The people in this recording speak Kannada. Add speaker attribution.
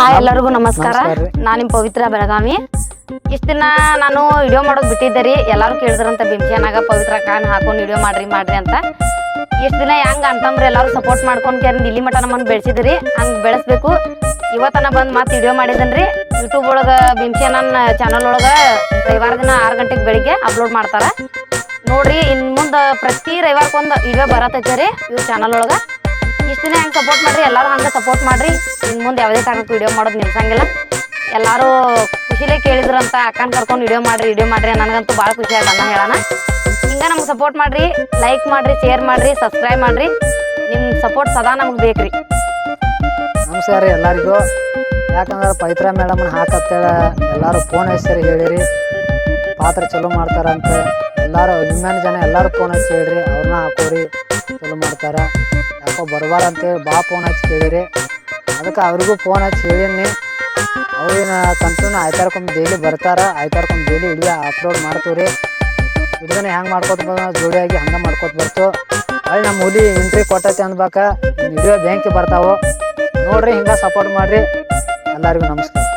Speaker 1: ಹಾಯ್ ಎಲ್ಲರಿಗೂ ನಮಸ್ಕಾರ. ನಾನು ನಿಮ್ಮ ಪವಿತ್ರ ಬೆಳಗಾವಿ. ಇಷ್ಟ ದಿನ ನಾನು ವಿಡಿಯೋ ಮಾಡೋದು ಬಿಟ್ಟಿದ್ದೆ ರೀ. ಎಲ್ಲರೂ ಕೇಳಿದ್ರಂತ ಬಿಂಕಿಯನಾಗ ಪವಿತ್ರ ಕಾನ್ ಹಾಕೊಂಡು ವಿಡಿಯೋ ಮಾಡ್ರಿ ಮಾಡ್ರಿ ಅಂತ. ಇಷ್ಟ ದಿನ ಹೆಂಗ್ ಅಂತಂದ್ರೆ ಎಲ್ಲರೂ ಸಪೋರ್ಟ್ ಮಾಡ್ಕೊಂಡು ಕೇರಿ ಇಲ್ಲಿ ಮಟ ನಮ್ಮನ್ನು ಬೆಳೆಸಿದ್ರಿ ಹಂಗೆ ಬೆಳೆಸ್ಬೇಕು. ಇವತ್ತನ ಬಂದು ಮತ್ತೆ ವಿಡಿಯೋ ಮಾಡಿದನ್ರಿ ಯೂಟ್ಯೂಬ್ ಒಳಗೆ ಬಿಂಬಿಯನ ಚಾನಲ್ ಒಳಗೆ ರವಿವಾರ ದಿನ ಆರು ಗಂಟೆಗೆ ಬೆಳಿಗ್ಗೆ ಅಪ್ಲೋಡ್ ಮಾಡ್ತಾರ. ನೋಡ್ರಿ ಇನ್ ಮುಂದೆ ಪ್ರತಿ ರವಿವಾರಕ್ಕೊಂದು ವಿಡಿಯೋ ಬರತ್ತೈತೆ ರೀ ಇವ್ರ ಚಾನಲ್ ಒಳಗೆ. ಸಪೋರ್ಟ್ ಮಾಡ್ರಿ, ಎಲ್ಲರೂ ಹಂಗೆ ಸಪೋರ್ಟ್ ಮಾಡ್ರಿ. ಇನ್ನು ಮುಂದೆ ಯಾವುದೇ ಕಾರಣಕ್ಕೂ ವಿಡಿಯೋ ಮಾಡೋದು ನಿಲ್ಸಂಗಿಲ್ಲ. ಎಲ್ಲರೂ ಖುಷಿಲೇ ಕೇಳಿದ್ರಂತ ಅಕ್ಕನ ಕರ್ಕೊಂಡು ವಿಡಿಯೋ ಮಾಡ್ರಿ ವಿಡಿಯೋ ಮಾಡ್ರಿ ನನಗಂತೂ ಭಾಳ ಖುಷಿ ಆಯ್ತು ಅನ್ನ ಹೇಳೋಣ. ಹಿಂಗೆ ನಮ್ಗೆ ಸಪೋರ್ಟ್ ಮಾಡ್ರಿ ಲೈಕ್ ಮಾಡ್ರಿ ಶೇರ್ ಮಾಡ್ರಿ ಸಬ್ಸ್ಕ್ರೈಬ್ ಮಾಡ್ರಿ. ನಿಮ್ಮ ಸಪೋರ್ಟ್ ಸದಾ ನಮ್ಗೆ
Speaker 2: ನಮಸ್ಕಾರ ರೀ ಎಲ್ಲರಿಗೂ. ಯಾಕಂದ್ರೆ ಪವಿತ್ರ ಮೇಡಮ್ನ ಹಾಕತ್ತೇಳ ಎಲ್ಲರೂ ಫೋನ್ ಹಚ್ಚಿರಿ ಹೇಳಿರಿ. ಪಾತ್ರ ಚಲೋ ಮಾಡ್ತಾರಂತ. ಎಲ್ಲರೂ ಅಭಿಮಾನಿ ಜನ ಎಲ್ಲರೂ ಫೋನ್ ಹಚ್ಚಿ ಹೇಳ್ರಿ ಅವ್ರನ್ನ ಹಾಕೋರಿ, ಚಲೋ ಮಾಡ್ತಾರ. ಯಾಕೋ ಅಂತ ಅಂತೇಳಿ ಬಾ ಫೋನ್ ಹಚ್ಚಿ ಕೇಳಿರಿ. ಅದಕ್ಕೆ ಅವ್ರಿಗೂ ಫೋನ್ ಹಚ್ಚಿ ಹೇಳೀನಿ. ಅವ್ರಿನ ಕಂಟಿನ್ಯೂ ಆಯ್ತಾರ್ಕೊಂಡು ಡೈಲಿ ಬರ್ತಾರ. ಆಯ್ತಾರ್ಕೊಂಡು ಡೈಲಿ ವಿಡಿಯೋ ಅಪ್ಲೋಡ್ ಮಾಡ್ತೀವಿ ರೀ ಇದನ್ನ ಹೆಂಗೆ ಮಾಡ್ಕೊತ ಜೋಡಿಯಾಗಿ ಹಂಗೆ ಮಾಡ್ಕೋತ ಬರ್ತು. ಅಲ್ಲಿ ನಮ್ಮ ಹುಲಿ ಎಂಟ್ರಿ ಕೊಟ್ಟೈತೆ ಅನ್ಬೇಕ ವಿಡಿಯೋ ಬ್ಯಾಂಕಿಗೆ ಬರ್ತಾವು. ನೋಡ್ರಿ ಹಿಂಗೆ ಸಪೋರ್ಟ್ ಮಾಡ್ರಿ. ಎಲ್ಲರಿಗೂ ನಮಸ್ಕಾರ.